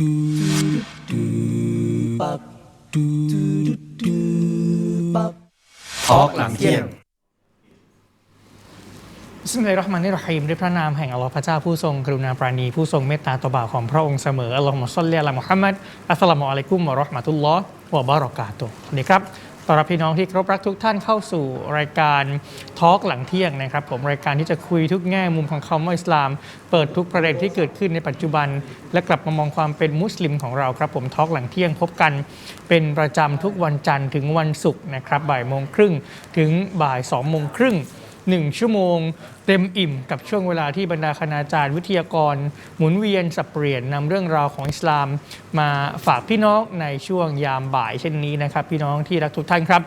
ทอกหลังเที่ยงซึ่งในรหมานิรรฮีมด้วยพระนามแห่งอัลลอฮ์พระเจ้าผู้ทรงกรุณาปราณีผู้ทรงเมตตาต่อบ่าวของพระองค์เสมออัลลอฮ์มะซัลลิอะลามุฮัมมัดอัสสลามุอะลัยกุมวะเราะห์มะตุลลอฮ์วะบารอกาตุฮ์สวัสดีครับ ต้อนรับพี่น้องที่ครบรักทุกท่านเข้าสู่รายการทอล์กหลังเที่ยงนะครับ ผมรายการที่จะคุยทุกแง่มุมของคำว่าอิสลาม เปิดทุกประเด็นที่เกิดขึ้นในปัจจุบัน และกลับมามองความเป็นมุสลิมของเราครับ ผมทอล์กหลังเที่ยงพบกัน เป็นประจำทุกวันจันทร์ถึงวันศุกร์นะครับบ่ายโมงครึ่งถึงบ่ายสองโมงครึ่ง หนึ่งชั่วโมง เต็มอิ่มกับช่วงเวลาที่บรรดาคณาจารย์วิทยากร หมุนเวียนสับเปลี่ยนนำเรื่องราวของอิสลาม มาฝากพี่น้องในช่วงยามบ่ายเช่นนี้นะครับ พี่น้องที่รักทุกท่านครับ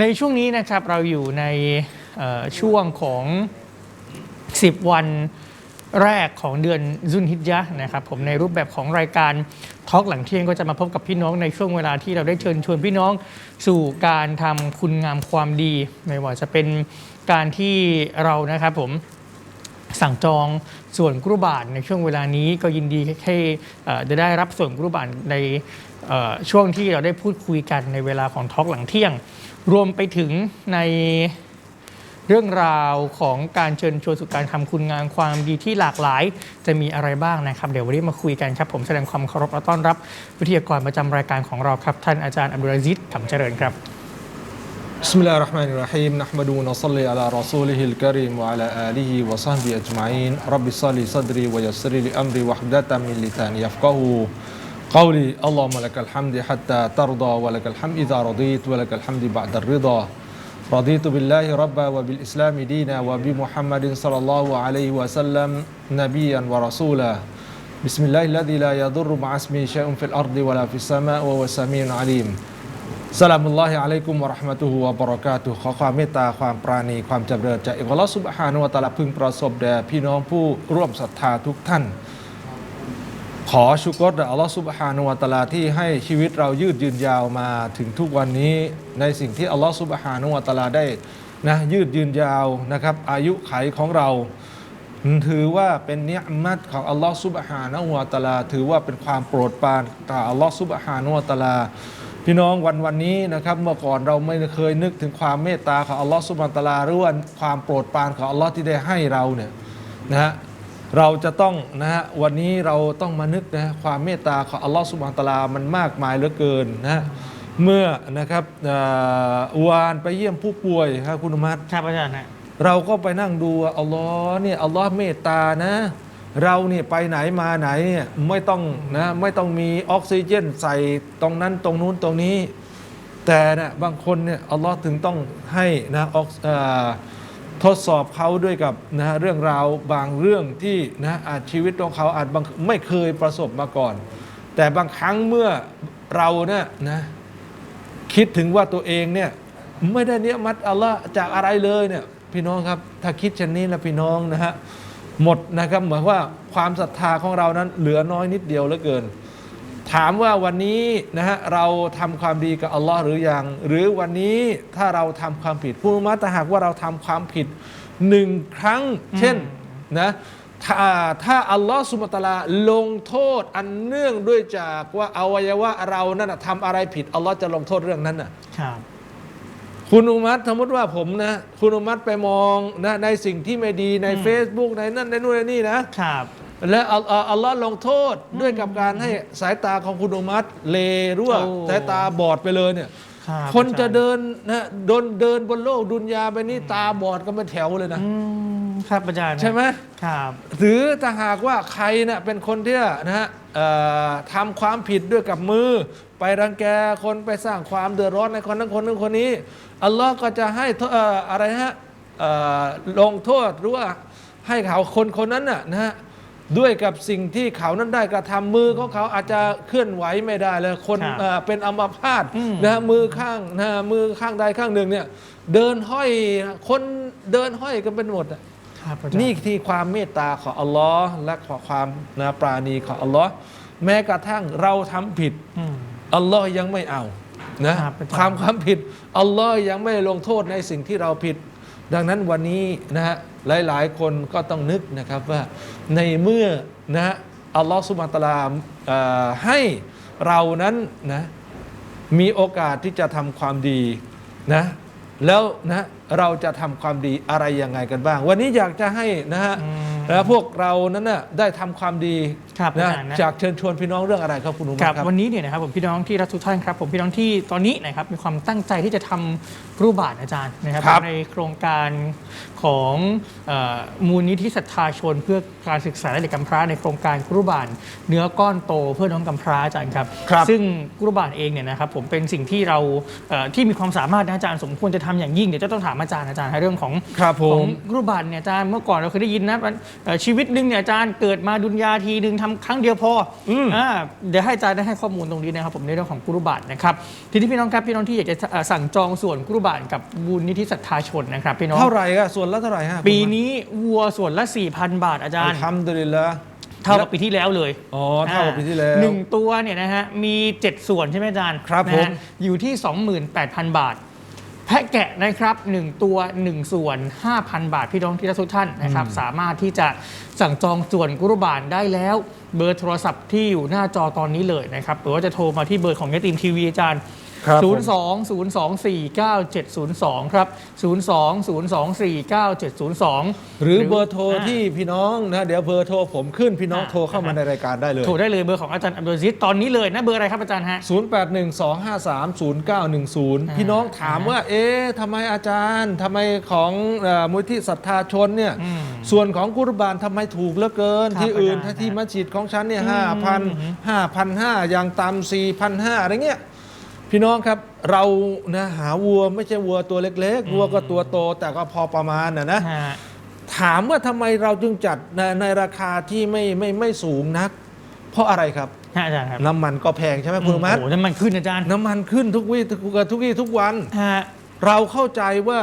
ในช่วงนี้นะครับเราอยู่ในช่วงของ 10 วันแรกของเดือนซุนฮิจญะนะครับผมในรูปแบบของรายการทอล์กหลังเที่ยงก็จะมาพบกับพี่น้องในช่วงเวลาที่เราได้เชิญชวนพี่น้องสู่การทำคุณงามความดี ไม่ว่าจะเป็น การที่เรานะครับผมสั่งจองส่วนกรุบาทในช่วงเวลานี้ก็ยินดีให้จะได้รับส่วนกรุบาทในช่วงที่เราได้พูดคุยกันในเวลาของทอล์กหลังเที่ยง รวมไปถึงในเรื่องราวของการเชิญชวนสู่การทำคุณงามความดีที่หลากหลาย จะมีอะไรบ้างนะครับ เดี๋ยววันนี้มาคุยกันครับ ผมแสดงความเคารพและต้อนรับวิทยากรประจำรายการของเราครับ ท่านอาจารย์อับดุลอาซิดขำเจริญครับ بسم الله الرحمن الرحيم نحمده ونصلي على رسوله الكريم وعلى آله وصحبه أجمعين رب صل صدري ويسر لي أمري واحدة من لساني يفقه قولي اللهم لك الحمد حتى ترضى ولك الحمد إذا رضيت ولك الحمد بعد الرضا رضيت بالله ربا وبالإسلام دينا وبمحمد صلى الله عليه وسلم نبيا ورسولا بسم الله الذي لا يضر مع اسمه شيء في الأرض ولا في السماء وهو السميع العليم สลามุลลอฮิอะลัยกุมวะราะห์มะตุฮุวะบะเราะกาตุฮ์ขอความเมตตาความปราณีความจำเริญจากอัลลอฮฺซุบฮานุวะตะอาลาพึงประสบแด่พี่น้องผู้ร่วมศรัทธาทุกท่าน ขอชุกรแด่อัลลอฮฺซุบฮานุวะตะอาลาที่ให้ชีวิตเรายืดยืนยาวมาถึงทุกวันนี้ในสิ่งที่อัลลอฮฺซุบฮานุวะตะอาลาได้นะยืดยืนยาวนะครับ อายุไขของเรา ถือว่าเป็นเนียมัตของอัลลอฮฺซุบฮานะฮูวะตะอาลาถือว่าเป็นความโปรดปรานต่ออัลลอฮฺซุบฮานะฮูวะตะอาลา พี่น้องวันวันนี้นะครับเมื่อก่อนเราไม่เคยนึกถึงความเมตตาของอัลลอฮฺซุบฮานะฮูวะตะอาลาหรือว่าความโปรดปรานของอัลลอฮ์ที่ได้ให้เราเนี่ยนะฮะเราจะต้องนะฮะวันนี้เราต้องมานึกนะความเมตตาของอัลลอฮฺซุบฮานะฮูวะตะอาลามันมากมายเหลือเกินนะฮะเมื่อนะครับเอ่อวานไปเยี่ยมผู้ป่วยครับคุณอุมัตครับอาจารย์ฮะเราก็ไปนั่งดูว่าอัลลอฮ์เนี่ยอัลลอฮ์เมตตานะ เราเนี่ยไปไหนมาไหนเนี่ยไม่ต้องนะไม่ต้องมีออกซิเจนใส่ตรงนั้นตรงนู้นตรงนี้ แต่นะบางคนเนี่ยอัลลอฮ์ถึงต้องให้นะออกทดสอบเขาด้วยกับนะเรื่องราวบางเรื่องที่นะอาจชีวิตของเขาอาจบางไม่เคยประสบมาก่อน แต่บางครั้งเมื่อเราเนี่ยนะคิดถึงว่าตัวเองเนี่ยไม่ได้เนี้ยมัดอัลลอฮ์จากอะไรเลยเนี่ยพี่น้องครับ ถ้าคิดเช่นนี้แล้วพี่น้องนะฮะ หมดนะครับเหมือนว่าความศรัทธาของเรานั้นเหลือน้อยนิดเดียวเหลือเกิน ถามว่าวันนี้นะฮะเราทำความดีกับอัลลอฮ์หรือยัง หรือวันนี้ถ้าเราทำความผิดผู้มาแต่หากว่าเราทำความผิดหนึ่งครั้ง เช่นนะถ้าถ้าอัลลอฮ์สุบฮานะฮูวะตะอาลาลงโทษอันเนื่องด้วยจากว่าอวัยวะเรานั่นนะทำอะไรผิดอัลลอฮ์จะลงโทษเรื่องนั้นน่ะครับ คุณอุมัตสมมติว่าผมนะ คุณอุมัตไปมองนะในสิ่งที่ไม่ดีในอืม Facebook ในนั่นในนู่นในนี่นะ ครับ และอัลอัลอัลลอฮ์ลงโทษด้วยกับการให้สายตาของคุณอุมัตเลรั่วโอ้ สายตาบอดไปเลยเนี่ย รับคนจะอาารย์เดินนะเดินเดินบนโลกดุนยาไปนี่ตาบอดกันเป็นแถวเลยนะ อืมครับอาจารย์ใช่ไหม ครับ หรือถ้าหากว่าใครนะเป็นคนที่นะฮะเอ่อทำความผิดด้วยกับมือ ไปรังแกคนไปสร้างความเดือดร้อนในคนนั้นคนนั้นคนนี้ อัลลอฮ์ก็จะให้โทษเอ่ออะไรฮะเอ่อลงโทษหรือว่าให้เขาคนคนนั้นน่ะนะฮะด้วยกับสิ่งที่เขานั้นได้กระทำมือของเขาอาจจะเคลื่อนไหวไม่ได้เลยคนครับเอ่อเป็นอัมพาตอืมนะฮะมือข้างนะฮะมือข้างใดข้างหนึ่งเนี่ยเดินห้อยคนเดินห้อยกันเป็นหมดอะครับอาจารย์นี่ที่ความเมตตาของอัลลอฮ์และขอความนะปราณีของอัลลอฮ์แม้กระทั่งเราทำผิดอืมอัลลอฮ์ยังไม่เอา นะครับอาจารย์ความความผิดอัลลอฮ์ยังไม่ลงโทษในสิ่งที่เราผิด ดังนั้นวันนี้นะฮะหลาย ๆ คนก็ต้องนึกนะครับว่าในเมื่อนะฮะอัลลอฮฺสุบฮานตะอาลาเอ่อให้เรานั้นนะมีโอกาสที่จะทำความดีนะแล้วนะเราจะทำความดีอะไรยังไงกันบ้าง วันนี้อยากจะให้นะฮะอืมแล้วพวกเรานั้นน่ะได้ทำความดีครับนะอาจารย์นะ จากเชิญชวนพี่น้องเรื่องอะไรครับคุณอุคมารับครับ วันนี้เนี่ยนะครับผมพี่น้องที่รักทุกท่านครับผมพี่น้องที่ตอนนี้นะครับมีความตั้งใจที่จะทำรูปบาทอาจารย์นะครับ ครับในโครงการของเอ่อมูลนิธิศรัทธาชน เพื่อการศึกษาและเด็กกำพร้าในโครงการกรุบาลเนื้อก้อนโตเพื่อน้องกำพร้าอาจารย์ครับ ครับ ซึ่งกรุบาลเองเนี่ยนะครับผมเป็นสิ่งที่เราเอ่อที่มีความสามารถนะอาจารย์สมควรจะทำอย่างยิ่งเดี๋ยวจะต้องถามอาจารย์อาจารย์ในเรื่องของ ครับผของมกรุบาลเนี่ยอาจารย์เมื่อก่อนเราเคยได้ยินนะมันเอ่อชีวิตหนึ่งเนี่ยอาจารย์เกิดมาดุนยาทีหนึ่งทำครั้งเดียวพออมอ่าเดี๋ยวให้อาจารย์ได้ให้ข้อมูลตรงนี้นะครับผมในเรื่องของกรุบาลนะครับทีนี้พี่น้องครับพี่น้องที่อยากจะเอ่อสั่งจองส่วนกรุบาลกับบุญนิธิศรัทธาชนนะครับพี่น้องเท่าไหร่อะส่วนละเท่าไหร่ฮะปีนี้วัวส่วนละ4,000 บาทอาจารย์ทำดุลิลละเท่ากับปีที่แล้วเลย อ๋อ เท่ากับปีที่แล้วหนึ่งตัวเนี่ยนะฮะ มี 7 ส่วนใช่ไหมอาจารย์ ครับนะผฮะมอยู่ที่ 28,000 บาทแพะแกะนะครับ 1 ตัว 1 ส่วน 5,000 บาท พี่น้องที่รักทุกท่านนะครับ สามารถที่จะสั่งจองส่วนกุรบานได้แล้ว เบอร์โทรศัพท์ที่อยู่หน้าจอตอนนี้เลยนะครับหรือว่าจะโทรมาที่เบอร์ของยติมทีวีอาจารย์ ครับผม 02 024 9702 ครับ 02 024 9702 หรือเบอร์โทรที่พี่น้องนะเดี๋ยวเบอร์โทรผมขึ้นพี่น้องอ่าโทรเข้ามาในรายการได้เลย โทรได้เลยเบอร์ของอาจารย์อับดุลอาซิดตอนนี้เลยนะเบอร์อะไรครับอาจารย์ฮะ 0812530910 พี่น้องถามว่า เอ๊ะทำไมอาจารย์ทำไมของเอ่อมูลที่ศรัทธาชนเนี่ยอืมส่วนของกุรบานทำไมถูกเหลือเกิน ครับที่อื่นอาจารย์ถ้าที่มัสยิดของฉันเนี่ยอืมห้าพันห้าพันห้าอย่างต่ำสี่พันห้าอะไรเงี้ย พี่น้องครับเรานะหาวัวไม่ใช่วัวตัวเล็กๆวัวก็ตัวโตแต่ก็พอประมาณนะนะฮะถามว่าทำไมเราจึงจัดในในราคาที่ไม่ไม่ไม่สูงนัก เพราะอะไรครับ ฮะอาจารย์ครับน้ำมันก็แพงใช่ไหมคุณมัดโอ้โหน้ำมันขึ้นอาจารย์น้ำมันขึ้นทุกวี่ทุกทุกวี่ทุกวัน ฮะ เราเข้าใจว่า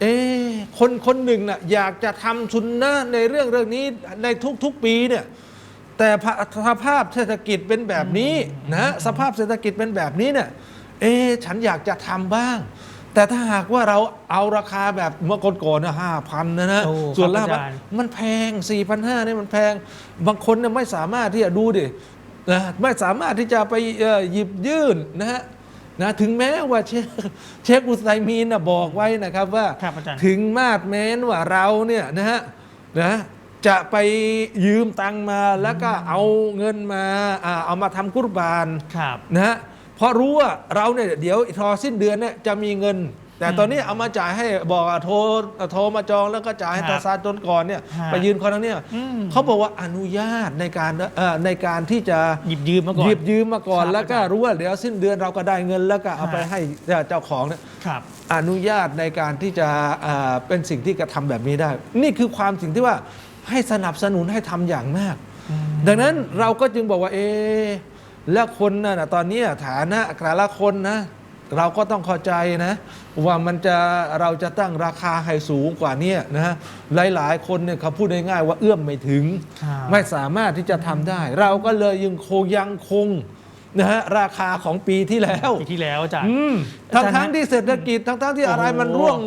เอ๊ะคนคนหนึ่งน่ะอยากจะทำชุนนะในเรื่องเรื่องนี้ในทุกๆปีเนี่ย แต่พะสภาพเศรษฐกิจเป็นแบบนี้นะสภาพเศรษฐกิจเป็นแบบนี้เนี่ยเอ๊ะฉันอยากจะทำบ้าง แต่ถ้าหากว่าเราเอาราคาแบบเมื่อก่อนๆนะห้าพันนะนะโอ้ส่วนล่าครับอาจารย์มันแพง4ี่พันห้านี่มันแพงบางคนเนี่ยไม่สามารถที่จะดูดินะไม่สามารถที่จะไปเอ่อหยิบยื่นนะฮะนะถึงแม้ว่าเชคเชคอุสัยมีนนะบอกไว้นะครับว่าครับอาจารย์ถึงมาดแม้นว่าเราเนี่ยนะฮะนะ จะไปยืมตังค์มาแล้วก็เอาเงินมาอ่าเอามาทำกุรบานครับนะฮะเพราะรู้ว่าเราเนี่ยเดี๋ยวทอสิ้นเดือนเนี่ยจะมีเงิน แต่ตอนนี้เอามาจ่ายให้บอกว่าโทรโทรมาจองแล้วก็จ่ายให้ครัตาบซาจนก่อนเนี่ยฮะไปยืนคนนั้นเนี่ยอืมเขาบอกว่าอนุญาตในการเอ่อในการที่จะหยิบยืมมาก่อนหยิบยืมมาก่อนครับแล้วก็อาจารย์รู้ว่าเดี๋ยวสิ้นเดือนเราก็ได้เงินแล้วก็เอาฮะไปให้เจ้าของเนี่ยครับอนุญาตในการที่จะอ่าเป็นสิ่งที่กระทำแบบนี้ได้ นี่คือความสิ่งที่ว่า ให้สนับสนุนให้ทำอย่างมาก ดังนั้นเราก็จึงบอกว่าเอะแล้วคนน่ะนะตอนนี้ฐานะแต่ละคนนะ เราก็ต้องเข้าใจนะ ว่ามันจะเราจะตั้งราคาให้สูงกว่าเนี้นะฮะหลาย ๆ คนเนี่ยเขาพูดง่ายๆว่าเอื้อมไม่ถึงครับไม่สามารถที่จะทำได้ เราก็เลยยังคงยังคงนะฮะราคาของปีที่แล้วปีที่แล้วอาจารย์อืมอาทั้งจารย์ทั้งที่เศรษฐกิจทั้งทั้งที่อะไรโอ้โหมันร่วง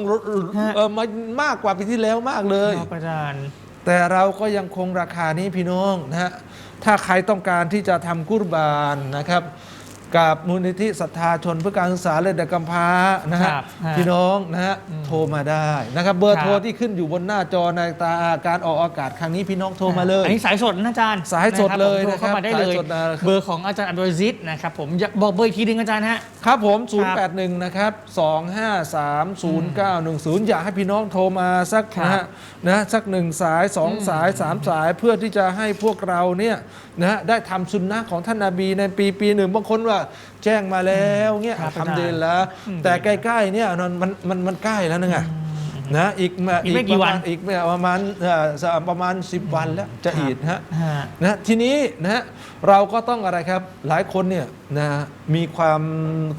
ฮะเออมามากกว่าปีที่แล้วมากเลยครับอาจารย์ แต่เราก็ยังคงราคานี้พี่น้องนะฮะถ้าใครต้องการที่จะทำกุรบานนะครับ กับมูลนิธิศรัทธาชนเพื่อการศึกษาและเด็กกำพร้านะฮะครับฮะพี่น้องนะฮะโทรมาได้นะครับเบอร์ครับโทรที่ขึ้นอยู่บนหน้าจอในตาการออกอากาศครั้งนี้พี่น้องโทรมาเลย อันนี้สายสดนะอาจารย์สายสดเลยนะคนะครัรับบผมโทรเข้ามาได้เลย สายสดนะครับ เบอร์ของอาจารย์อับดุลอาซิดนะครับผมอยากบอกเบอร์อีกทีหนึงอาจารย์ฮะ ครับผมครับ081 นะครับ 2530910 อยากให้พี่น้องโทรมาสักครับนะฮะนะสักหนึ่งสายสองสายสามสายเพื่อที่จะให้พวกเราเนี่ยนะฮะได้ทำสุนนะของท่านนาบีในปีปีหนึ่งบางคนว่าแจ้งมาแล้วเนี่ยครับทำเดนแล้วอืมแต่ใกล้ๆเนี่ยมันมันมันมันใกล้แล้วนะไงนะอีกมาอีกไม่กี่ประวัมานณอีกประมาณเอ่อประมาณ 10 วันแล้วจะอีดฮะฮะนะทีนี้นะฮะเราก็ต้องอะไรครับหลายคนเนี่ยนะมีความ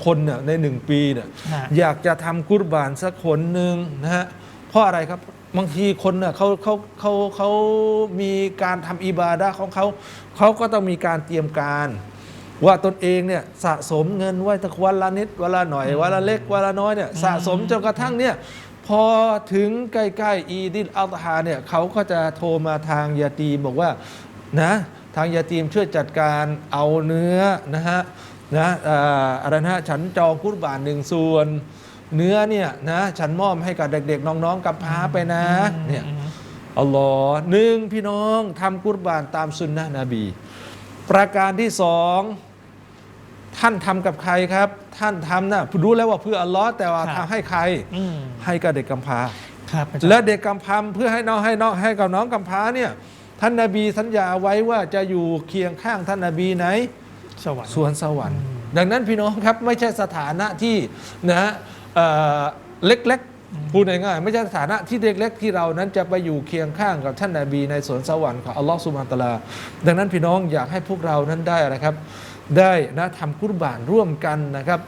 คนเนี่ยในหนึ่งปีเนี่ยฮะอยากจะทำกุรบานสักคนหนึ่งนะฮะเพราะอะไรครับบางทีคนเนี่ยเขาเขาเขาเขามีการทำอิบาดะห์ของเขาเขาก็ต้องมีการเตรียมการ ว่าตนเองเนี่ยสะสมเงินไว้ตะวันละนิดวันละหน่อยวันละเล็กวันละน้อยเนี่ยสะสมจนกระทั่งเนี่ยพอถึงใกล้ๆอีดิลอัลฮาเนี่ยเขาก็จะโทรมาทางยาตีบอกว่านะทางยาตีมช่วยจัดการเอาเนื้อนะฮะนะเอ่ออะไรนะฮะฉันจองกุรบานหนึ่งส่วน เนื้อเนี่ยนะฉันมอบให้กับเด็กๆ น้องๆกับพร้าไปนะเนี่ยอัลลอฮ์หนึ่งพี่น้องทำกุรบานตามสุนนะนบี ประการที่สองท่านทำกับใครครับ ท่านทำนะรู้แล้วว่าเพื่ออัลลอฮ์แต่ว่าครับทำให้ใครอืมให้กับเด็กกำพร้าครับอาจารย์และเด็กกำพร้าเพื่อให้น้องให้น้องให้กับน้องกำพร้าเนี่ยท่านนาบีสัญญาไว้ว่าจะอยู่เคียงข้างท่านนาบีไหนสวรรค์สวนสวรรค์ ดังนั้นพี่น้องครับไม่ใช่สถานะที่นะฮะเอ่อเล็กๆ พูดง่ายๆไม่ใช่สถานะที่เล็กๆที่เรานั้นจะไปอยู่เคียงข้างกับท่านนาบีในสวนสวรรค์ของอัลลอฮฺสุบฮานตะอาลา ดังนั้นพี่น้องอยากให้พวกเรานั้นได้อะไรครับ ได้นะทำกุรบานร่วมกันนะครับ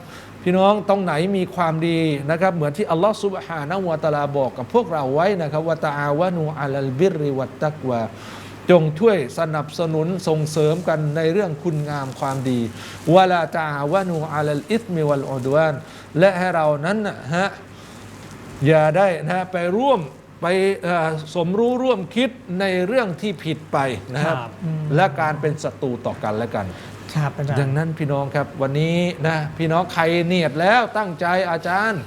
พี่น้องตรงไหนมีความดีนะครับ เหมือนที่อัลลอฮฺสุบฮานะวะตะลาบอกกับพวกเราไว้นะครับว่าตะอาวะนูอัลลบิริวัตตักวาจงช่วยสนับสนุนส่งเสริมกันในเรื่องคุณงามความดีวะลาตาาวะนูอัลลอิสมิวัลอดวานและให้เรานั้นนะฮะ อย่าได้นะฮะไปร่วมไปเอ่อสมรู้ร่วมคิดในเรื่องที่ผิดไปนะครับครับอืมและการเป็นศัตรูต่อกันและกันครับอาจารดังย์นั้นพี่น้องครับวันนี้นะพี่น้องใครเนียดแล้วตั้งใจอาจารย์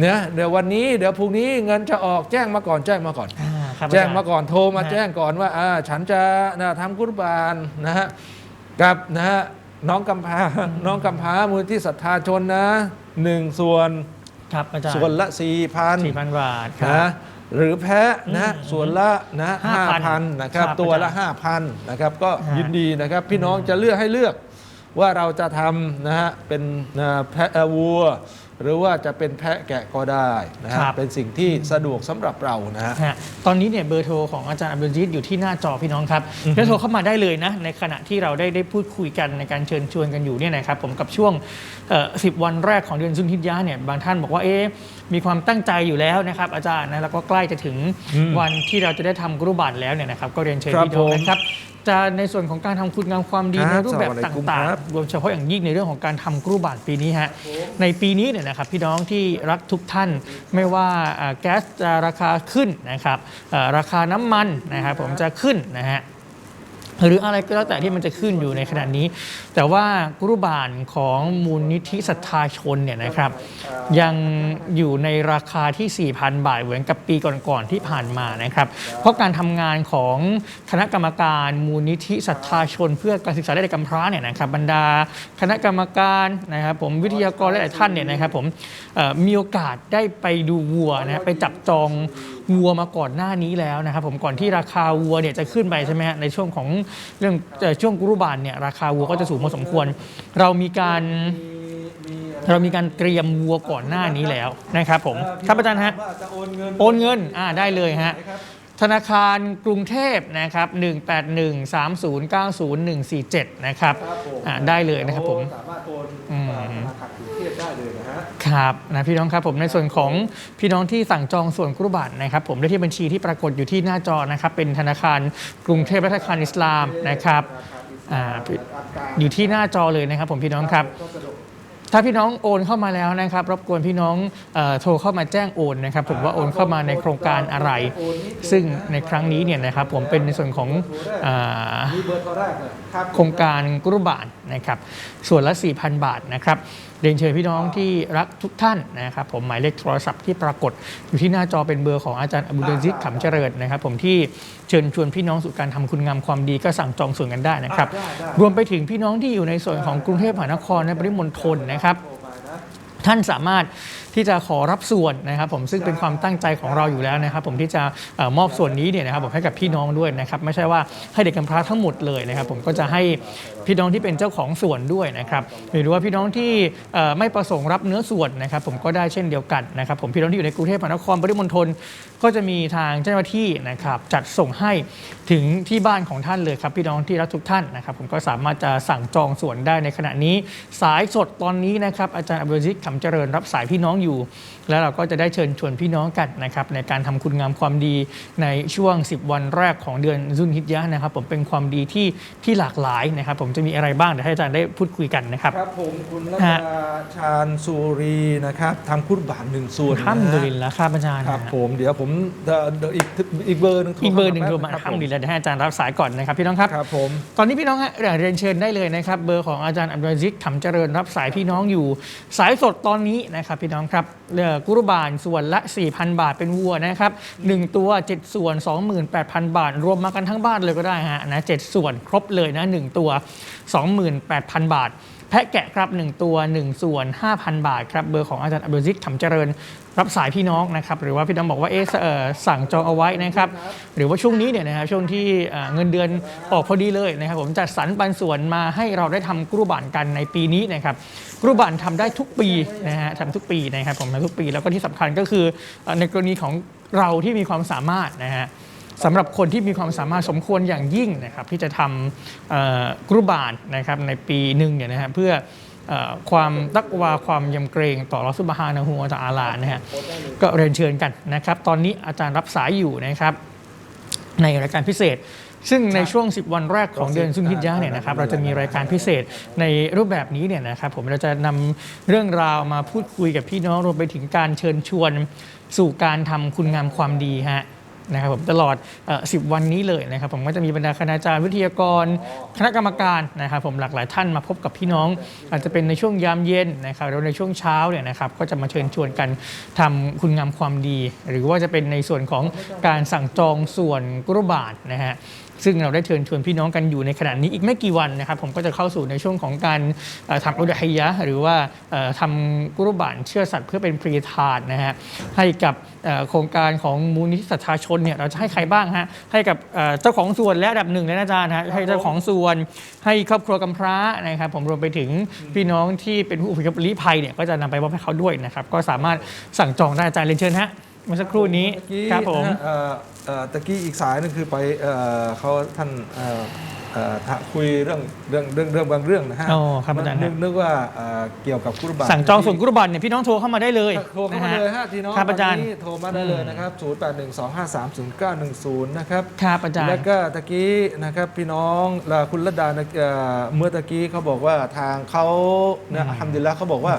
เนี่ยเดี๋ยววันนี้เดี๋ยวพรุ่งนี้เงินจะออกแจ้งมาก่อนแจ้งมาก่อนอ่าครับแจ้งอจรย์มาก่อนโทรมาฮะแจ้งก่อนว่าอ่าฉันจะนะทำกุรบานนะฮะกับนะฮะน้องกำพร้าน้องกำพร้ามูลที่ศรัทธาชนนะหนึ่งส่วน ครับอาจารย์ส่วนละสี่พันสี่พันบาทครันะบหรือแพะนะอืมส่วนละนะห้า5,000พันนะครับครับตัวละอาจารย์ห้าพันนะครับก็ฮะยินดีนะครับพี่น้องจะเลือกให้เลือกว่าเราจะทำนะฮะเป็นนะแพะเอ่อวัว หรือว่าจะเป็นแพะแกะก็ได้นะฮะครับเป็นสิ่งที่สะดวกสำหรับเรานะฮะ ฮะตอนนี้เนี่ยเบอร์โทรของอาจารย์อับดุลจีดอยู่ที่หน้าจอพี่น้องครับแล้วโทรเข้ามาได้เลยนะ ในขณะที่เราได้ได้พูดคุยกันในการเชิญชวนกันอยู่เนี่ยนะครับผมกับช่วงสิบวันแรกของเดือนซุนฮิจญาเนี่ยบางท่านบอกว่าเอ๊ะมีความตั้งใจอยู่แล้วนะครับอาจารย์นะแล้วก็ใกล้จะถึงอืมวันที่เราจะได้ทำกรุบัตแล้วเนี่ยนะครับก็เรียนเชิญครับพี่น้องผมนะครับ จะในส่วนของการทำคุณงามความดีคในรับรูปแบบสวัสดีตครับ่างๆ รวมเฉพาะอย่างยิ่งในเรื่องของการทำกรุบัตรปีนี้ฮะในปีนี้เนี่ยนะครับพี่น้องที่รักทุกท่านไม่ว่าอ่าแก๊สจะราคาขึ้นนะครับเอ่อราคาน้ำมันนะครับผมจะขึ้นนะฮะ หรืออะไรก็แล้วแต่ที่มันจะขึ้นอยู่ในขณะนี้ แต่ว่ากรุบานของมูลนิธิศรัทธาชนเนี่ยนะครับ ยังอยู่ในราคาที่ 4,000 บาทเหมือนกับปีก่อนๆที่ผ่านมานะครับ เพราะการทำงานของคณะกรรมการมูลนิธิศรัทธาชน เพื่อการศึกษาและเด็กำพร้าเนี่ยนะครับบรรดาคณะกรรมการนะครับ ผมวิทยากรหลายท่านเนี่ยนะครับผมมีโอกาสได้ไปดูวัวนะไปจับจอง วัวมาก่อนหน้านี้แล้วนะครับผมก่อนที่ราคาวัวเนี่ยจะขึ้นไปใช่ไหมฮะในช่วงของเรื่องช่วงกุรุบานเนี่ยราคาวัวก็จะสูงพอสมควร เรามีการเรามีการเตรียมวัวก่อนหน้านี้แล้วนะครับผมครับอาจารย์ฮะจะโอนเงินโอนเงินอ่าได้เลยฮะ ธนาคารกรุงเทพนะครับ18130901147 นะครับครับผมอ่าได้เลยนะครับผม สามารถโอนอืม ธนาคารกรุงเทพได้เลยนะฮะ ครับนะพี่น้องครับผมในส่วนของพี่น้องที่สั่งจองส่วนกรุบัตรนะครับ ผมได้ที่บัญชีที่ปรากฏอยู่ที่หน้าจอนะครับ เป็นธนาคารกรุงเทพและธนาคารอิสลามนะครับ อ่า อยู่ที่หน้าจอเลยนะครับ ผมพี่น้องครับ ถ้าพี่น้องโอนเข้ามาแล้วนะครับ รบกวนพี่น้องเออโทรเข้ามาแจ้งโอนนะครับ ผมว่าโอนเข้ามาในโครงการอะไร ซึ่งในครั้งนี้เนี่ยนะครับผมเป็นในส่วนของอามีเบอร์โทรแรกเลยครับ โครงการกรุบาทนะครับส่วนละ 4,000 บาทนะครับเรียนเชิญพี่น้องที่รักทุกท่านนะครับผมหมายเลขโทรศัพท์ที่ปรากฏอยู่ที่หน้าจอเป็นเบอร์ของอาจารย์อับดุลอาซิดขำเจริญนะครับ ผมที่เชิญชวนพี่น้องสู่การทำคุณงามความดีก็สั่งจองส่วนกันได้นะครับได้ได้รวมไปถึงพี่น้องที่อยู่ในส่วนของกรุงเทพมหานครและปริมณฑลนะครับท่านสามารถที่จะขอรับส่วนนะครับ ผมซึ่งเป็นความตั้งใจของเราอยู่แล้วนะครับ ผมที่จะเออมอบส่วนนี้เนี่ยนะครับผมให้กับพี่น้องด้วยนะครับ ไม่ใช่ว่าให้เด็กกำพร้าทั้งหมดเลยนะครับ ผมก็จะให้ พี่น้องที่เป็นเจ้าของส่วนด้วยนะครับหรือว่าพี่น้องที่ไม่ประสงค์รับเนื้อส่วนนะครับ ผมก็ได้เช่นเดียวกันนะครับผมพี่น้องที่อยู่ในกรุงเทพมหานครปริมณฑลก็จะมีทางเจ้าหน้าที่นะครับจัดส่งให้ถึงที่บ้านของท่านเลยครับพี่น้องที่รักทุกท่านนะครับ ผมก็สามารถจะสั่งจองส่วนได้ในขณะนี้ สายสดตอนนี้นะครับอาจารย์อับดุลอาซิดขำเจริญรับสายพี่น้องอยู่ แล้วเราก็จะได้เชิญชวนพี่น้องกันนะครับในการทำคุณงามความดีในช่วง 10 วันแรกของเดือนซุนฮิจยะห์นะครับ ผมเป็นความดีที่ที่หลากหลายนะครับ ผมจะมีอะไรบ้างเดี๋ยวให้อาจารย์ได้พูดคุยกันนะครับครับผมคุณรัตฮะนาชาญสุรีนะครับทำคุรบานหนึ่งส่วนนะห้ามดุลิฮะนละครับอาจารย์ครับผมเดี๋ยวผมเอ่อเดี๋ยวอีกอีกเบอร์หนึงโทอีกเบอร์หนึ่งข้โทรแป๊มาครับห้ามผมดุลินแล้วเดี๋ยวให้อาจารย์รับสายก่อนนะครับพี่น้องครับครับผมตอนนี้พี่น้องฮะเรียนเชิญได้เลยนะครับ เบอร์ของอาจารย์อับดุลอาซิดขำเจริญรับสายพี่น้องอยู่ สายสดตอนนี้นะครับพี่น้องครับเลือกกุรบานส่วนละ 4,000 บาทเป็นวัวนะครับ 1 ตัว 7 ส่วน 28,000 บาท รวมมากันทั้งบ้านเลยก็ได้ฮะนะ7ส่วนครบเลยนะ 1 ตัว 28,000 บาท แพะแกะครับ 1 ตัว 1 ส่วน 5,000 บาทครับเบอร์ของอาจารย์อับดุลซิดขำเจริญ รับสายพี่น้องนะครับหรือว่าพี่น้องบอกว่าเอ๊ะเอ่อสั่งจองเอาไว้นะครับหรือว่าช่วงนี้เนี่ยนะครับช่วงที่เงินเดือนออกพอดีเลยนะครับผมจัดสรรปันส่วนมาให้เราได้ทำกรุบานกันในปีนี้นะครับกรุบานทำได้ทุกปีนะฮะทำทุกปีนะครับผมทำทุกปี แล้วก็ที่สำคัญก็คือในกรณีของเราที่มีความสามารถนะฮะสำหรับคนที่มีความสามารถสมควรอย่างยิ่งนะครับที่จะทำกรุบานนะครับในปีหนึ่งเนี่ยนะฮะเพื่อ ความตักวาความยำเกรงต่อรอสุบฮานะฮูวะตะอาลานะฮะก็เรียนเชิญกันนะครับ ตอนนี้อาจารย์รับสายอยู่นะครับ ในรายการพิเศษ ซึ่งในช่วง 10 วันแรกของเดือนซุนฮิจญะเนี่ยนะครับเราจะมีรายการพิเศษในรูปแบบนี้เนี่ยนะครับผมเราจะนำเรื่องราวมาพูดคุยกับพี่น้องรวมไปถึงการเชิญชวน สู่การทำคุณงามความดีฮะ นะครับผมตลอดเอ่อ10 วันนี้เลยนะครับผมก็จะมีบรรดาคณาจารย์วิทยากร คณะกรรมการนะครับผมหลากหลายท่านมาพบกับพี่น้อง อาจจะเป็นในช่วงยามเย็นนะครับหรือในช่วงเช้าเนี่ยนะครับก็จะมาเชิญชวนกันทำคุณงามความดี หรือว่าจะเป็นในส่วนของการสั่งจองส่วนกุรบาทนะฮะ ซึ่งเราได้เชิญชวนพี่น้องกันอยู่ในขณะนี้อีกไม่กี่วันนะครับ ผมก็จะเข้าสู่ในช่วงของการเอ่อทำอุดฮิยะห์หรือว่าเอ่อทำกุรบานเชื่อสัตว์เพื่อเป็นพรีทานนะฮะให้กับเอ่อโครงการของมูลนิธิสัทธาชนเนี่ยเราจะให้ใครบ้างฮะให้กับเอ่อเจ้าของส่วนและอันดับหนึ่งเลยนะอาจารย์ฮะให้เจ้าของส่วน ให้ครอบครัวกำพร้านะครับผมรวมไปถึงพี่น้องที่เป็นผู้อพยพลี้ภัยเนี่ยก็จะนำไปมอบให้เขาด้วยนะครับก็สามารถสั่งจองได้อาจารย์เรียนเชิญฮะ เมื่อสักครู่นี้เมื่อกี้ครับผมนะฮะเอ่อเอ่อตะกี้อีกสายหนึงคือไปเอ่อเขาท่านเอ่อเอ่อถ้าคุยเรื่องเรื่องเรื่องเรื่องบางเรื่องนะฮะอ๋อครับอาจารย์นึกนึกว่าเอ่อเกี่ยวกับกุรบานสั่งจองส่วนกุรบันเนี่ยพี่น้องโทรเข้ามาได้เลยโทรเข้านะมาฮะเลยฮะพี่น้องครับอาจารย์ วันนี้โทรมาได้เลยนะครับ 0812530910 นะครับ ครับอาจารย์แล้วก็ตะกี้นะครับพี่น้องและคุณระดานะเอ่อเมื่อตะกี้เขาบอกว่าทางเขาเนี่ยทำดีแล้วเขาบอกว่า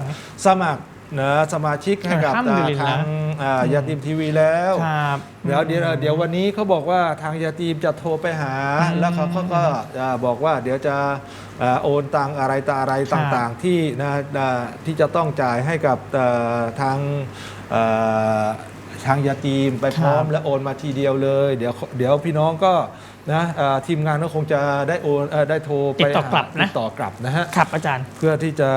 สมัคร นะสมาชิกให้กับอัลฮัมดุลิลละทางอ่ายาติมทีวีแล้วครับเดี๋ยวเดี๋ยวเดี๋ยววันนี้เขาบอกว่าทางยาตีมจะโทรไปหา อืมแล้วเขาเขาก็จะบอกว่าเดี๋ยวจะเอ่อโอนตังอะไรตาอะไรต่างๆที่นะนะที่จะต้องจ่ายให้กับเอ่อทางเอ่อทางยาตีมไปพร้อมครับ และโอนมาทีเดียวเลย เดี๋ยวเดี๋ยวพี่น้องก็ นะเอ่อทีมงานก็คงจะได้โอนเอ่อได้โทรไปติดต่อกลับหานะ ติดต่อกลับนะฮะ ครับอาจารย์ เพื่อที่จะ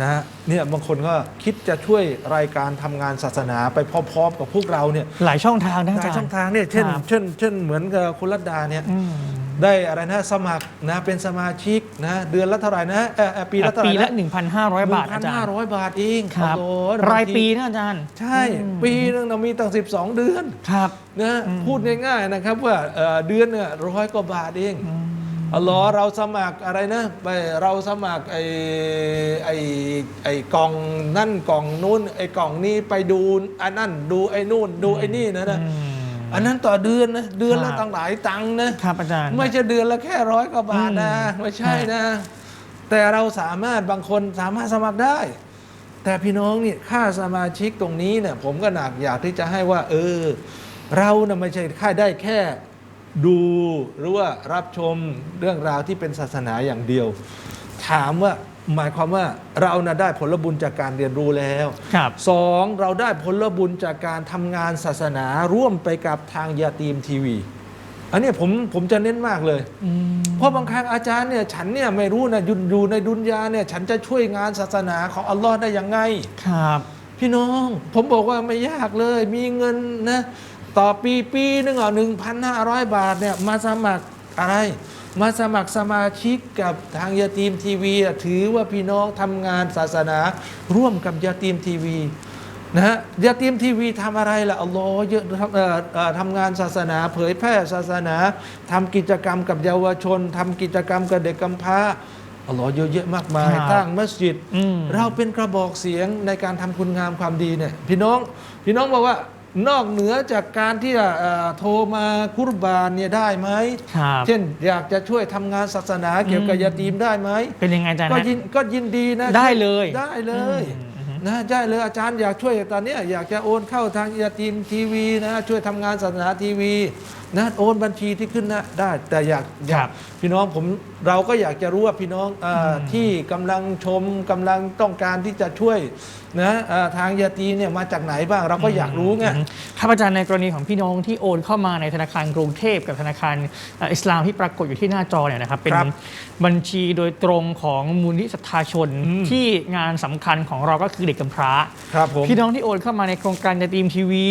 นะฮะเนี่ยบางคนก็คิดจะช่วยรายการทำงานศาสนาไปพร้อมๆกับพวกเราเนี่ยหลายช่องทางนะหอาลายจารย์ช่องทางเนี่ยเช่นครับ เช่นเช่นเหมือนกับคุณรัตดาเนี่ย อืม ได้อะไรนะสมัครนะเป็นสมาชิกนะเดือนละเท่าไหร่นะเอ่อเอ่อปีละเท่าไหปีร่ละ1,500 บาทอาจารย์ห้าร้อยบาทเองครับ โอ้โหรายบงทีปีนะอาจารย์ใช่ ปีนึงเรามีตั้ง 12 เดือนครับ นะพูดง่ายๆนะครับว่าเอ่อเดือนเนี่ยร้อยกว่าบาทเองอ๋อเหรอเราสมัครอะไรนะไปเราสมัครไอ้ไอ้ไอ้กล่องนั่นกล่องนู้นไอ้กล่องนี้ไปดูอันนั่นดูไอ้นู่นดูไอ้นี่นะนะอืม อันนั้นต่อเดือนนะเดือนละครับตั้งหลายตังค์นะครับอาจารย์ ไม่ใช่เดือนละแค่ร้อยกว่าบาทนะอืมไม่ใช่นะ แต่เราสามารถบางคนสามารถสมัครได้ แต่พี่น้องนี่ค่าสมาชิกตรงนี้เนี่ยผมก็หนักอยากที่จะให้ว่า เออ เรานะ่ะไม่ใช่ค่าได้แค่ดูหรือว่ารับชมเรื่องราวที่เป็นศาสนาอย่างเดียว ถามว่า หมายความว่าเรานะได้ผลบุญจากการเรียนรู้แล้วครับสองเราได้ผลบุญจากการทำงานศาสนาร่วมไปกับทางยาตีมทีวี อันเนี้ยผมผมจะเน้นมากเลยอืมเพราะบางครั้งอาจารย์เนี่ยฉันเนี่ยไม่รู้นะอยู่อยู่ในดุนยาเนี่ยฉันจะช่วยงานศาสนาของอัลลอฮ์ได้ยังไงครับ พี่น้องผมบอกว่าไม่ยากเลย มีเงินนะต่อปีปีหนึ่งอะหนึ่งพันห้าร้อยบาทเนี่ยมาสมัครอะไร มาสมัครสมาชิกกับทางยาตีมทีวีอะถือว่าพี่น้องทำงานศาสนาร่วมกับยาตีมทีวีนะฮะยาตีมทีวีทำอะไรล่ะอัลลอฮ์เยอะทำเอ่อเอ่อทำงานศาสนา เผยแพร่ศาสนาทำกิจกรรมกับเยาวชนทำกิจกรรมกับเด็กกำพร้าอัลลอฮ์เยอะแยะมากมายครับตั้งมัสยิดอืมเราเป็นกระบอกเสียงในการทำคุณงามความดีเนี่ยพี่น้องพี่น้องบอกว่า นอกเหนือจากการที่จะเอ่อโทรมาคุรบานเนี่ยได้ไหม ครับเช่นอยากจะช่วยทำงานศาสนาเกี่ยวกับอืมยาตีมได้ไหม เป็นยังไงอาจารย์ก็ฮะยินก็ยินดีนะได้เลยได้เลยอืมอืมนะได้เลยอาจารย์อยากช่วยตอนเนี้ยอยากจะโอนเข้าทางยาตีมทีวีนะช่วยทำงานศาสนาทีวี นะโอนบัญชีที่ขึ้นนะได้แต่อยากอยากพี่น้องผมเราก็อยากจะรู้ว่าพี่น้องเอออที่กำลังชมกำลังต้องการที่จะช่วยนะเอ่อทางยาตีมเนี่ยมาจากไหนบ้างเราก็อยากรู้ไงอืมครับอาจารย์ในกรณีของพี่น้องที่โอนเข้ามาในธนาคารกรุงเทพกับธนาคารเอ่ออิสลามที่ปรากฏอยู่ที่หน้าจอเนี่ยนะครับเป็นครับบัญชีโดยตรงของมูลนิธิศรัทธาชนอืมที่งานสำคัญของเราก็คือเด็กกำพร้าครับผมพี่น้องที่โอนเข้ามาในโครงการยาตีมทีวี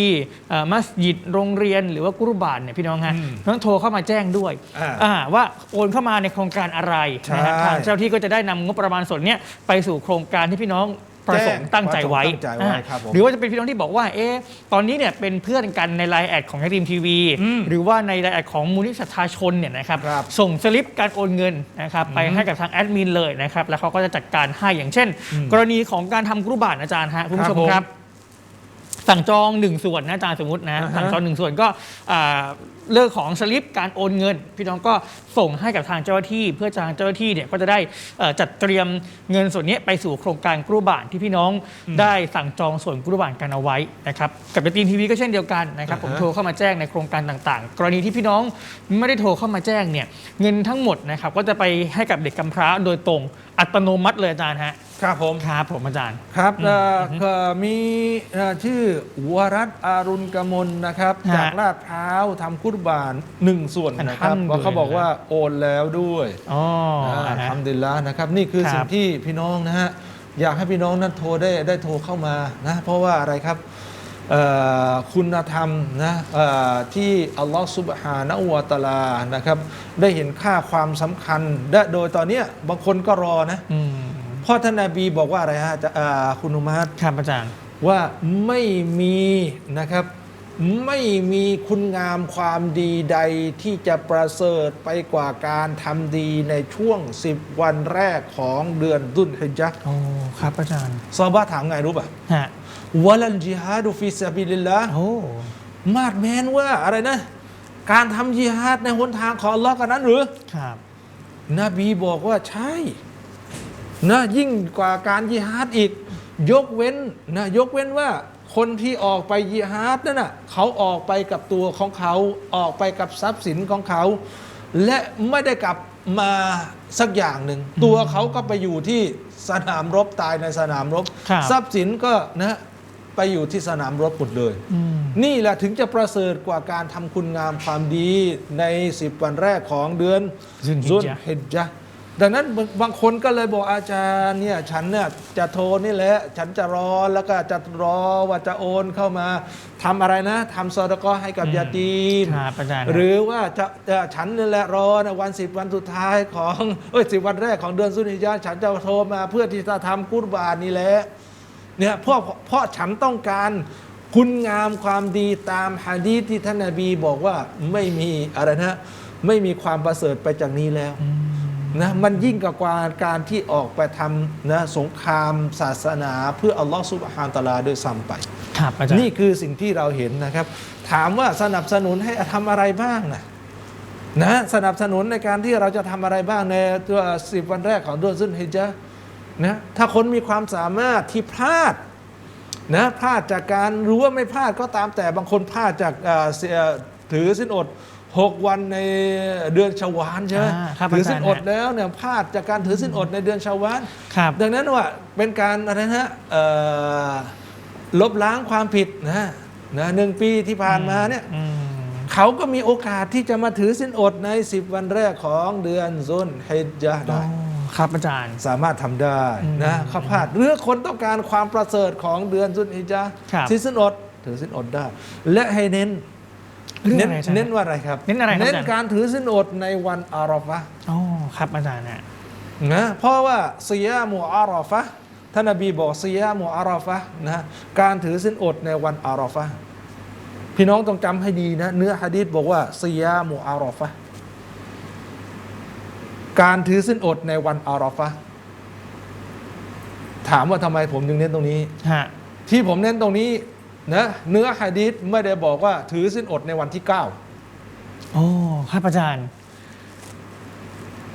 เอ่อมัสยิดโรงเรียน หรือว่ากุรุบาลเนี่ยพี่น้องฮะอืมต้องโทรเข้ามาแจ้งด้วยอ่าอ่าว่าโอนเข้ามาในโครงการอะไรนะฮะใช่ทางเจ้าหน้าที่ก็จะได้นำงบประมาณส่วนเนี้ยไปสู่โครงการที่พี่น้องประสงค์แจ้งตั้งใจไว้ประสงค์ตั้งใจไว้อ่าครับผมหรือว่าจะเป็นพี่น้องที่บอกว่า เอ๊ะ ตอนนี้เนี่ยเป็นเพื่อนกันในไลน์แอดของยาตีมทีวีอืมหรือว่าในไลน์แอดของมูลนิธิศรัทธาชนเนี่ยนะครับครับ ส่งสลิปการโอนเงินนะครับไปให้กับทางแอดมินเลยนะครับ แล้วเขาก็จะจัดการให้ อย่างเช่น กรณีของการทำกรุบาทอาจารย์ฮะคุณผู้ชมครับผมครับสั่งจองหนึ่งส่วนนะอาจารย์สมมตินะอ่าฮะสั่งจองหนึ่งส่วนก็อ่า เรื่องของสลิปการโอนเงิน พี่น้องก็ส่งให้กับทางเจ้าหน้าที่ เพื่อทางเจ้าหน้าที่เนี่ยก็จะได้เอ่อจัดเตรียมเงินส่วนนี้ไปสู่โครงการกรุบาทที่พี่น้องได้สั่งจองส่วนกรุบาทกันเอาไว้นะครับกับตีนทีวีก็เช่นเดียวกันนะครับผมอ่าฮะโทรเข้ามาแจ้งในโครงการต่างๆ กรณีที่พี่น้องไม่ได้โทรเข้ามาแจ้งเนี่ยเงินทั้งหมดนะครับก็จะไปให้กับเด็กกำพร้าโดยตรงอัตโนมัติเลยอาจารย์ฮะครับผมครับผมอาจารย์ครับเอ่อเอ่อมีเอ่อชื่อวรัตน์อารุณกมลนะครับฮะจากลาดพร้าวทำคุตบานหนึ่งส่วนนะครับอัลฮัมดุลิลลาห์ว่าเขาบอกว่าโอนแล้วด้วยอ๋ออ่าอ่าฮะทำดิลละนะครับนี่คือครับสิ่งที่พี่น้องนะฮะอยากให้พี่น้องนั้นโทรได้ได้โทรเข้ามานะเพราะว่าอะไรครับเอ่อคุณธรรมนะเอ่อที่อัลลอฮฺซุบฮานะฮูวะตะอาลานะครับได้เห็นค่าความสำคัญและโดยตอนเนี้ยบางคนก็รอนะอืมเพ่อท่านนาบีบอกว่าอะไรฮะจะอ่าคุณอุมาตครับอาจารย์ว่าไม่มีนะครับ ไม่มีคุณงามความดีใดที่จะประเสริฐไปกว่าการทำดีในช่วง 10 วันแรกของเดือนดุลฮิจญะห์โอ้ครับอาจารย์ซอฮาบะห์ถามไงรู้ป่ะฮะวะลันจิฮาดุฟิซาบิลิลละโอ้มาดแมนว่าอะไรนะ การทำจิฮาดในหนทางของอัลลอฮ์กันนั้นหรือครับ นบีบอกว่าใช่นะยิ่งกว่าการยิฮาดอีก ยกเว้นนะยกเว้นว่า คนที่ออกไปยิฮาดนั่นน่ะเขาออกไปกับตัวของเขาออกไปกับทรัพย์สินของเขา และไม่ได้กลับมาสักอย่างหนึ่ง ตัวเขาก็ไปอยู่ที่สนามรบตายในสนามรบ ครับ ทรัพย์สินก็นะไปอยู่ที่สนามรบหมดเลย อืม นี่แหละถึงจะประเสริฐกว่าการทำคุณงามความดีในสิบวันแรกของเดือนซุลฮิจญะห์ซุลฮิจญะห์ ดังนั้นบางบางคนก็เลยบอกอาจารย์เนี่ยฉันเนี่ยจะโทรนี่แหละฉันจะรอแล้วก็จะรอว่าจะโอนเข้ามาทำอะไรนะทำซอดะกอให้กับอืมยาตีมครับอาจารย์หรือว่าจะจะฉันนี่แหละรอนะวันสิบวันสุดท้ายของเอ้ยสิบวันแรกของเดือนซุลฮิจญะห์ฉันจะโทรมาเพื่อที่จะทำกุรบานนี่แหละเนี่ยเพราะเพราะฉันต้องการคุณงามความดีตามฮะดีษที่ท่านนาบีบอกว่าไม่มีอะไรนะไม่มีความประเสริฐไปจากนี้แล้ว นะมันยิ่งกว่าการที่ออกไปทำนะสงครามศาสนาเพื่ออัลลอฮฺซุบฮานตะอาลาด้วยซ้ำไปครับอาจารย์นี่คือสิ่งที่เราเห็นนะครับ ถามว่าสนับสนุนให้ทำอะไรบ้างนะนะสนับสนุนในการที่เราจะทำอะไรบ้างในตัวสิบวันแรกของเดือนซุนฮิจญะห์นะถ้าคนมีความสามารถที่พลาดนะพลาดจากการรู้ว่าไม่พลาดก็ตามแต่บางคนพลาดจากเอ่อเสียถือสินอด หกวันในเดือนชาวานใช่ไหมอ่าครับถือสินอดอาจารย์แล้วเนี่ยพลาดจากการถือสินอดในเดือนชาวานครับ ดังนั้นว่าเป็นการอะไรนะเอ่อลบล้างความผิดนะนะหนึ่งปีที่ผ่านมาเนี่ย อืม เขาก็มีโอกาสที่จะมาถือสินอดใน 10 วันแรกของเดือนซุนฮิจญะห์อ๋อได้ครับอาจารย์ สามารถทำได้อืมนะเขาพลาดหรือคนต้องการความประเสริฐของเดือนซุนฮิจญะห์ครับ ถือสินอดถือสินอดได้ และให้เน้น เรื่องเน้นอะไรอาจารย์ เน้นว่าอะไรครับเน้นอะไรครับเน้นอาจารย์ การถือสินอดในวันอารอฟะห์อ๋อครับอาจารย์ฮะนะเพราะว่าซียามูอารอฟะห์ท่านนบีบอกซียามูอารอฟะห์นะการถือสินอดในวันอารอฟะห์พี่น้องต้องจำให้ดีนะเนื้อฮะดีษบอกว่าซียามูอารอฟะห์การถือสินอดในวันอาราฟะห์ถามว่าทำไมผมจึงเน้นตรงนี้ ฮะที่ผมเน้นตรงนี้ นะเนื้อฮะดีษไม่ได้บอกว่าถือสินอดในวันที่9โอ้ครับอาจารย์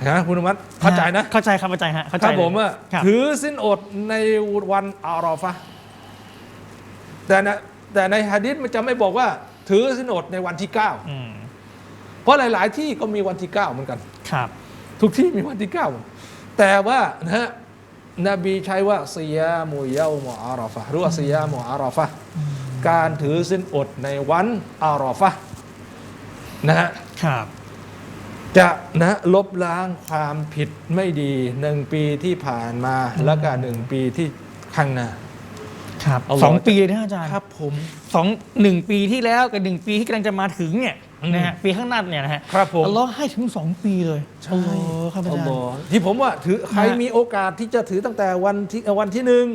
นะคุณอนุมัติเข้าใจนะเข้าใจครับเข้าใจฮะเข้าใจถ้าเลยผมอะครับถือสินอดในวันอารอฟะห์แต่นะแต่ในฮะดีษมันจะไม่บอกว่า ถือสินอดในวันที่9อืมเพราะหลาย ๆ ที่ก็มีวันที่ 9 เหมือนกันครับ ทุกที่มีวันที่ 9 แต่ว่านะฮะนบีใช้ว่าซียามุเยามุอารอฟะห์หรือว่าซียามุอารอฟะห์ การถือสินอดในวันอารอฟะห์นะฮะครับจะนะลบล้างความผิดไม่ดีหนึ่งปีที่ผ่านมาแล้วก็หนึ่งปีที่ข้างหน้าครับเอาสองร้อยปีเลยนะอาจารย์ครับผมสองหนึ่งปีที่แล้วกับหนึ่งปีที่กำลังจะมาถึงเนี่ยอืม นะฮะปีข้างหน้าเนี่ยนะฮะครับผม อัลลอฮ์ให้ถึงสองปีเลยอัลลอฮ์ครับอาจารอัลย์ลอฮ์ที่ผมว่าถือใครฮะ มีโอกาสที่จะถือตั้งแต่วันที่วันที่หนึ่ง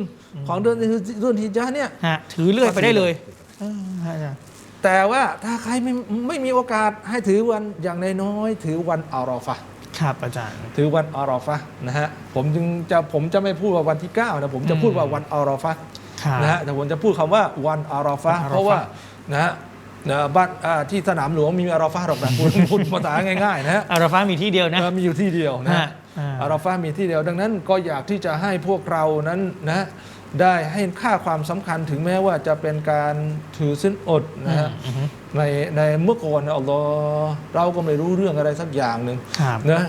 ของเดือนเดือนที่จะเนี่ย ฮะถือเลื่อยไปได้เลยเออฮะอาจารย์ แต่ว่าถ้าใครไม่ไม่มีโอกาสให้ถือวันอย่างน้อยๆถือวันอารอฟะห์ครับอาจารย์ ถือวันอารอฟะห์นะฮะผมจึงจะผมจะไม่พูดว่าวันที่9นะผมจะพูดว่าวันอารอฟะห์ ครับ นะฮะแต่ผมจะพูดคำว่าวันอารอฟะห์วันอาราฟะห์ เพราะว่านะฮะ นะบ้านอ่าที่สนามหลวงมีอารอฟะห์หรอกนะพูดพูดภาษาง่ายๆนะฮะอาราฟามีที่เดียวนะ เออมีอยู่ที่เดียวนะฮะอ่า อารอฟะห์มีที่เดียวดังนั้นก็อยากที่จะให้พวกเรานั้นนะได้ให้ค่าความสำคัญถึงแม้ว่าจะเป็นการถือสินอดนะฮะอือฮึในในเมื่อก่อนนะอัลลอฮ์เราก็ไม่รู้เรื่องอะไรสักอย่างหนึ่ง ครับ นะ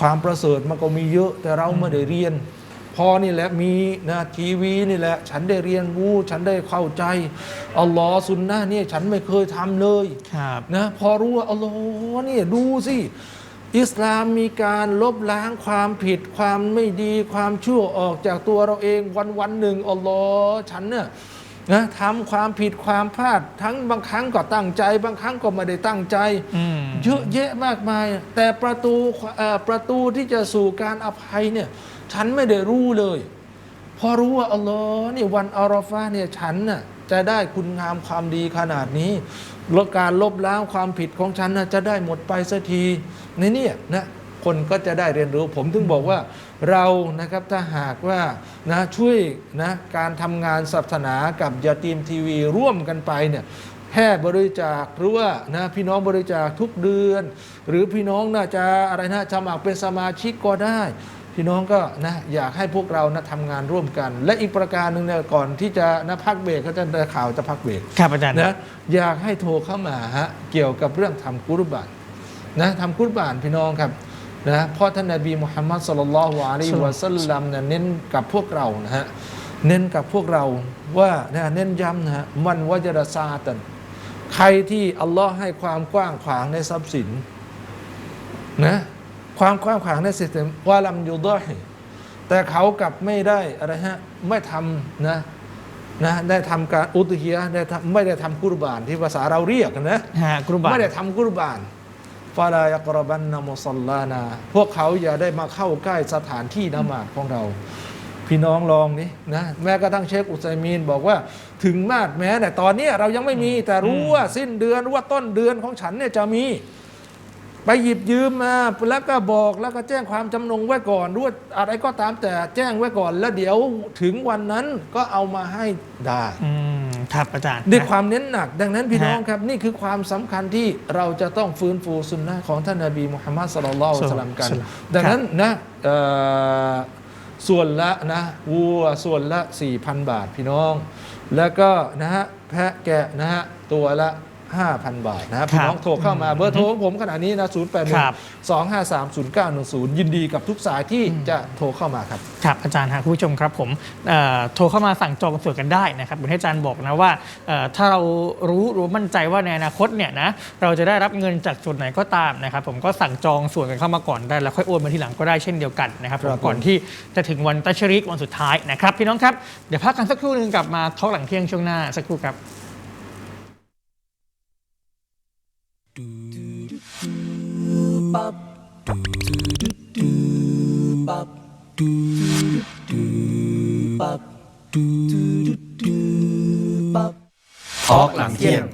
ความประเสริฐมันก็มีเยอะแต่เราไม่ได้เรียน พอนี่แหละมีนะทีวีนี่แหละ ฉันได้เรียนรู้ ฉันได้เข้าใจอัลลอฮ์สุนนะห์เนี่ยฉันไม่เคยทำเลยครับนะพอรู้ว่าอัลลอฮ์เนี่ยดูสิอิสลามมีการลบล้างความผิดความไม่ดีความชั่วออกจากตัวเราเองวันวันๆหนึ่งอัลลอฮ์ฉันเนี่ยนะทำความผิดความพลาดทั้งบางครั้งก็ตั้งใจ บางครั้งก็ไม่ได้ตั้งใจอืมเยอะแยะมากมาย แต่ประตูเอ่อประตูที่จะสู่การอภัยเนี่ย ฉันไม่ได้รู้เลย พอรู้ว่าอัลลอฮ์นี่วันอารอฟาเนี่ยฉันน่ะจะได้คุณงามความดีขนาดนี้ลดการลบล้างความผิดของฉันน่ะจะได้หมดไปสักทีในเนี่ยนะคนก็จะได้เรียนรู้ ผมถึงบอกว่าเรานะครับถ้าหากว่านะช่วยนะการทำงานศาสนากับยาตีมทีวีร่วมกันไปเนี่ยแพทย์บริจาคหรือว่านะพี่น้องบริจาคทุกเดือน หรือพี่น้องน่าจะอะไรนะสมัครเป็นสมาชิกก็ได้ พี่น้องก็นะอยากให้พวกเรานะทำงานร่วมกัน และอีกประการหนึ่งเนี่ยก่อนที่จะนะพักเบรกก็จะได้ข่าวจะพักเบรกครับอาจารย์นะอยากให้โทรเข้ามาฮะเกี่ยวกับเรื่องทำกุรบานนะทำกุรบานพี่น้องครับนะเพราะท่านนบีมุฮัมมัดสุลลัลลอฮุอะลัยฮิวะสัลลัมเนี่ยเน้นกับพวกเรานะฮะเน้นกับพวกเราว่านะเน้นย้ำนะฮะมันวะจรซาตันใครที่อัลลอฮ์ให้ความกว้างขวางในทรัพย์สินนะ ความกว้างขวางในทรัพย์สินว่าลำยูดอฮิแต่เขากลับไม่ได้อะไรฮะไม่ทำนะนะได้ทำการอุตฮิยะห์ได้ทำไม่ได้ทำกุรบานที่ภาษาเราเรียกนะฮะกรุบาไม่ได้ทำกุรบานฟาลายักรบันนามุสลลานา พวกเขาอย่าได้มาเข้าใกล้สถานที่นมาดของเรา พี่น้องลองนี่นะแม้กระทั่งเชคอุซัยมีนบอกว่าถึงมาดแม้แต่ตอนเนี้ยเรายังไม่มีแต่รู้ว่าสิ้นเดือนว่าต้นเดือนของฉันเนี่ยจะมี ไปหยิบยืมมาแล้วก็บอกแล้วก็แจ้งความจำนงไว้ก่อนด้วยอะไรก็ตามแต่แจ้งไว้ก่อน แล้วเดี๋ยวถึงวันนั้นก็เอามาให้ได้อืมครับอาจารย์ด้วยนะความเน้นหนัก ดังนั้นพี่ฮะน้องครับ นี่คือความสำคัญที่เราจะต้องฟื้นฟูสุนนะของท่านนบีมุฮัมมัดสุลลัลลอฮุอะลัยฮิวะสัลลัมกันสุลลัลลอฮุดังนั้นนะเอ่อส่วนละนะวัวส่วนละ 4,000 บาทพี่น้อง แล้วก็นะฮะแพะแกะนะฮะตัวละ 5,000 บาทนะฮะพี่น้องโทรเข้ามาเบอร์โทรของผมขณะนี้นะ0 8ครับ1 2 5 3 0 9 1 0 ยินดีกับทุกสายที่จะโทรเข้ามาครับ ครับอาจารย์ฮะคุณผู้ชมครับผมเอ่อโทรเข้ามาสั่งจองส่วนกันได้นะครับเหมือนที่อาจารย์บอกนะว่าเอ่อถ้าเรารู้รู้มั่นใจว่าในอนาคตเนี่ยนะเราจะได้รับเงินจากส่วนไหนก็ตามนะครับผมก็สั่งจองส่วนกันเข้ามาก่อนได้แล้วค่อยโอนมาทีหลังก็ได้เช่นเดียวกันนะครับผมครับผมก่อนที่จะถึงวันตัชริกวันสุดท้ายนะครับพี่น้องครับเดี๋ยวพักกันสักครู่หนึงกลับมาทอล์กหลังเที่ยงช่วงหน้าสักครู่ครับ ทอล์กหลังเที่ยง